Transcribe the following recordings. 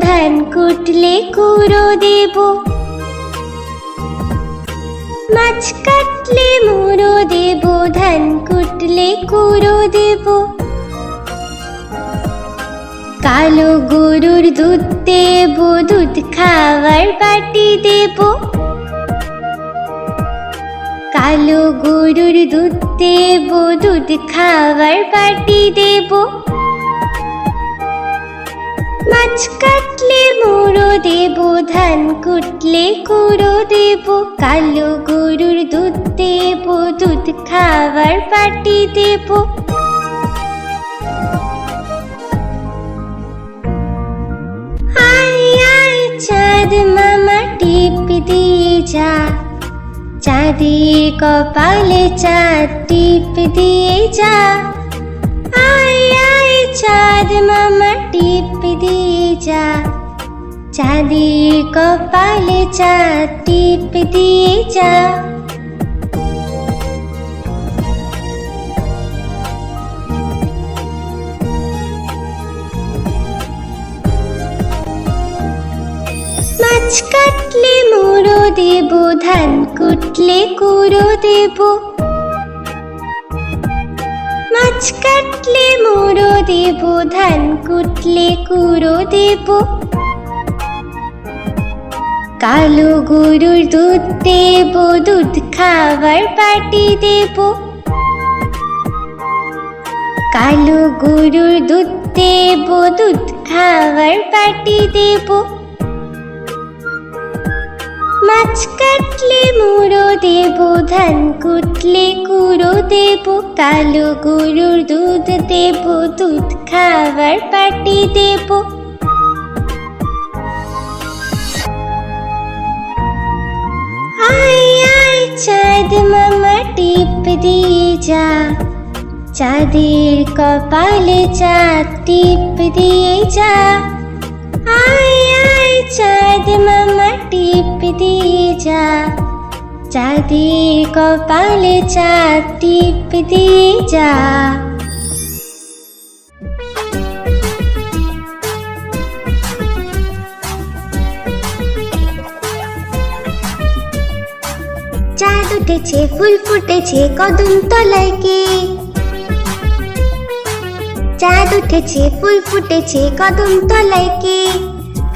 ধান কুটলে কুড়ো দেব। মাছ কাটলে মুড়ো দেব, ধান কুটলে কুড়ো দেব। কালো গরুর দুধ দেব, দুধ খাওয়ার বাটি দেব। কালো গরুর দুধ দেব, দুধ খাওয়ার বাটি দেব। মাছ কাটলে মুড়ো দেব, ধান কুটলে কুড়ো দেব, কালো গরুর দুধ দেব, দুধ খাবার পাটি দেব। আয়, চাঁদ মামা, টিপ দিয়ে যা। চাঁদের কপালে চাঁদ, টিপ দিয়ে যা। আয় আয়, চাঁদ মামা, টিপ দিয়ে যা। চাঁদের কপালে চাঁদ, টিপ দিয়ে যা। মাছ কাটলে মুড়ো দেব, ধান কুটলে কুড়ো দেব। মাছ কাটলে মুড়ো দেব, ধান কুটলে কুড়ো দেব। কালো গরুর দুধ দেব, দুধ খাবার পাটি দেব। কালো গরুর দুধ দেব, দুধ খাবার পাটি দেব। মাছ কাটলে মুড়ো দেব, ধান কুটলে কুড়ো দেব, কালো গরুর দুধ দেব, দুধ খাবার পাটি দেব। আয় চাঁদ মামা, টিপ দিয়ে যা। চাঁদের কপালে চাঁদ, টিপ দিয়ে যা। আয় চাঁদ মামা টিপ দিয়ে যা। চাঁদের কপালে চাঁদ টিপ দিয়ে যা। চাঁদ উঠেছে, ফুল ফুটেছে কদম তলায় কে চাঁদ উঠেছে, ফুল ফুটেছে কদম তলায় কে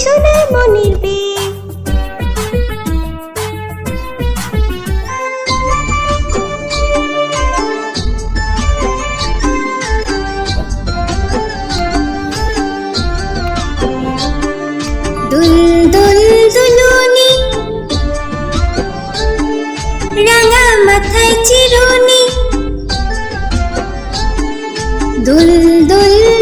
সোনা মনির বে। রাঙা মাথায় চিরুনি। দুল দুল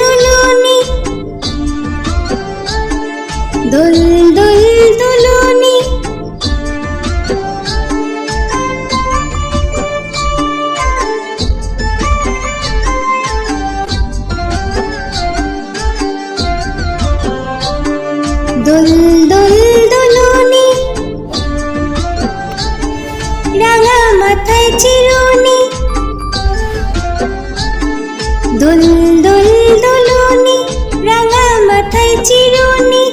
দুল দুল দুলুনি রাঙা মাথায় চিরুনি।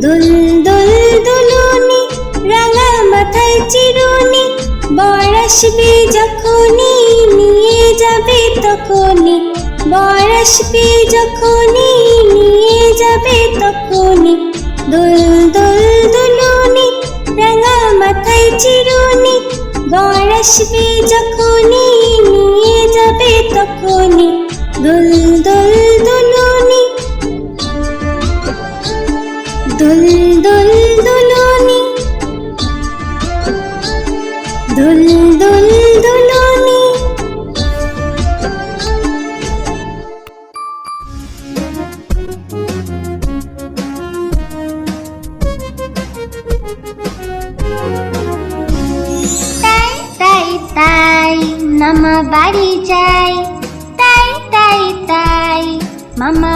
দুল দুল দুলুনি রাঙা মাথায় চিরুনি। বর আসবে যখনই, নিয়ে যাবে তখনই। বর আসবে যখনই, নিয়ে যাবে তখনই। দুল দুল দুলুনি রাঙা মাথায় চিরুনি। বর আসবে যখনই, নিয়ে যাবে তখনই। দুল দুল দুলুনি দুল দুল দুলুনি দুল দুল দুলুনি তাই তাই তাই মামা বাড়ি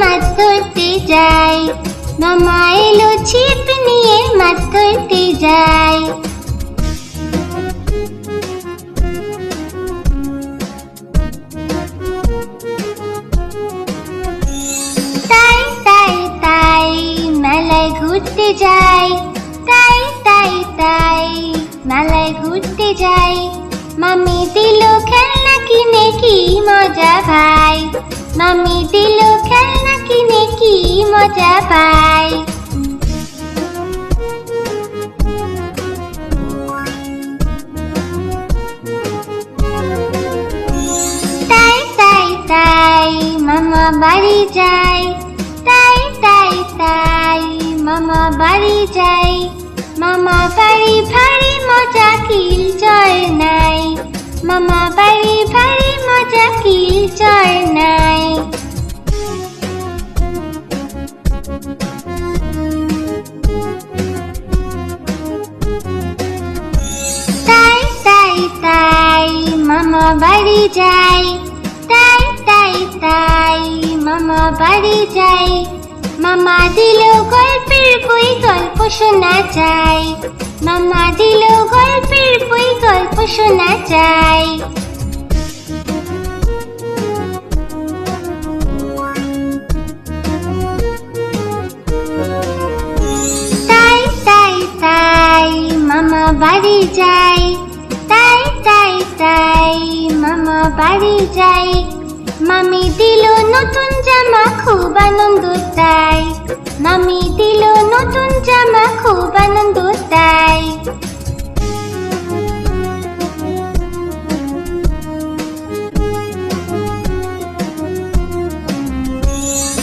মাছ ধরতে যাই। মামা এলো ছিপ নিয়ে মাছ ধরতে যাই। তাই তাই তাই মেলায় ঘুরতে যাই। তাই তাই তাই মেলায় ঘুরতে যাই। মামি দিল খেলনা কিনে কি মজা ভাই। মামি দিল মজা পাই? তাই তাই তাই মামা বাড়ি যাই। তাই তাই তাই মামা বাড়ি যাই। মামা বাড়ি ভারী মজা কিল নাই। মামা বাড়ি ভারী মজা কিল নাই। বাড়ি যাই। তাই তাই তাই মামা বাড়ি যাই। মামা দিল গল্পের বই, গল্প শোনা চাই মামা দিল গল্পের বই, গল্প শোনা চাই তাই তাই তাই মামা বাড়ি যাই। বাড়ি যাই। মামি দিল নতুন জামা, খুব আনন্দ তাই। মামি দিল নতুন জামা, খুব আনন্দ তাই।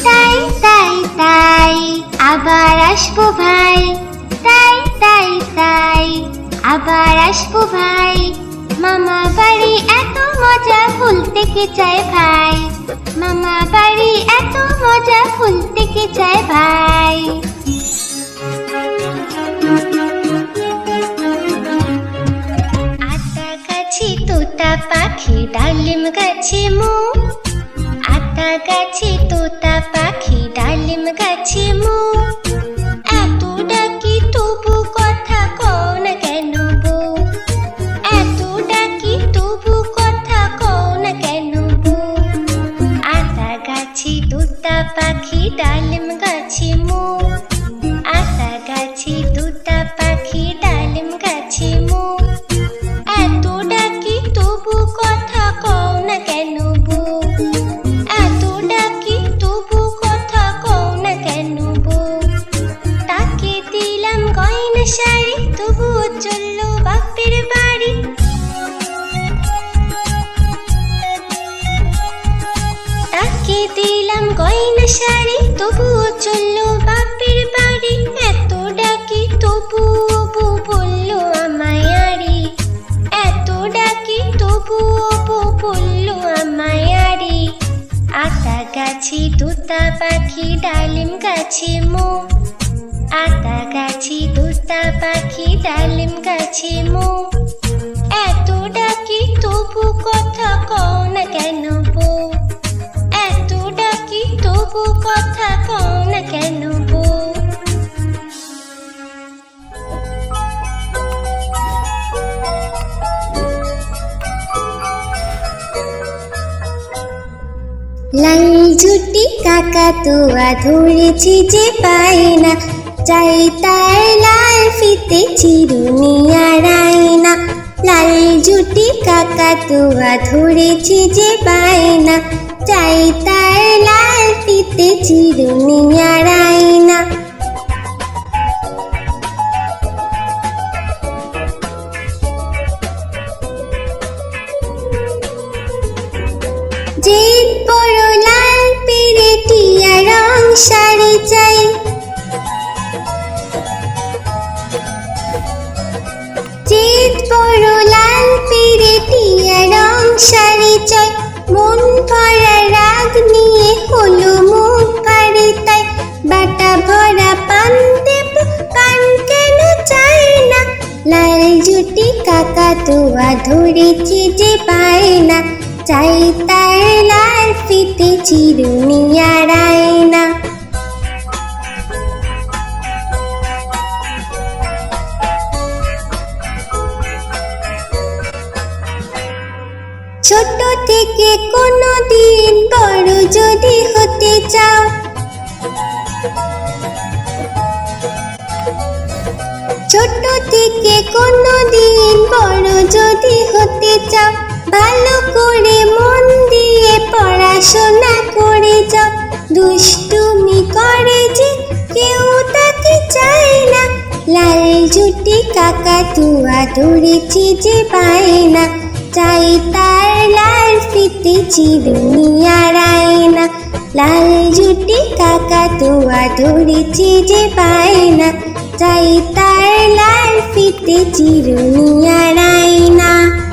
তাই তাই তাই, আবার আসব ভাই। তাই তাই তাই, আবার আসব ভাই। মামা মজা ভুলতে কে চায় ভাই। মামা বাড়ি এত মজা ভুলতে কে চায় ভাই। আতা গাছে তোতা পাখি, ডালিম গাছে মো। আতা গাছে তোতা পাখি, ডালিম গাছে মো। পাখি চলল বাপের বাড়ি, এত ডাকি, তবুও বউ বলল আমায় আড়ি। এত ডাকি, তবুও বউ বলল আমায় আড়ি। আতা গাছি তোতা পাখি, ডালিম গাছে মো। আতা গাছি তোতা পাখি, ডালিম গাছে মো। এত ডাকি, তবু কথা কও না কেন বউ লাল ঝুটি কাকা তুয়া ধরেছি যে পাই না চাই তার লাল ফিতে চিরুনি আর না লাল ঝুটি কাকা তুয়া ধরেছি যে পাই না চাই তার লাল ফিতে চিরুনি আর না শাড়ি চাই জিত বড় লাল পেরে টিয়া রং শাড়ি চাই মন ভরা রাগ নিয়ে হলো মুখ ভারী তাই। বাটা ভরা পান দেব পান কেন চাই না? লাল জুটি কাকা তোয়া ধরেছি যে পায় না। চাই তার লাল ফিতে চিরুনি আর না। ছোট থেকে কোনো দিন বড় যদি হতে চাও, ছোট থেকে কোনো দিন বড় যদি হতে চাও। ভালো করে মন দিয়ে পড়াশোনা করে যাও। দুষ্টুমি করে যে কেউ তাকে চায় না। লাল জুটি কাকা তুয়া ধরেছি যে পায় না। চাই তার লাল ফিতে চিরুনি আর না লাল জুটি কাকা তুয়া ধরেছি যে পায় না। চাই তার লাল ফিতে চিরুনি আর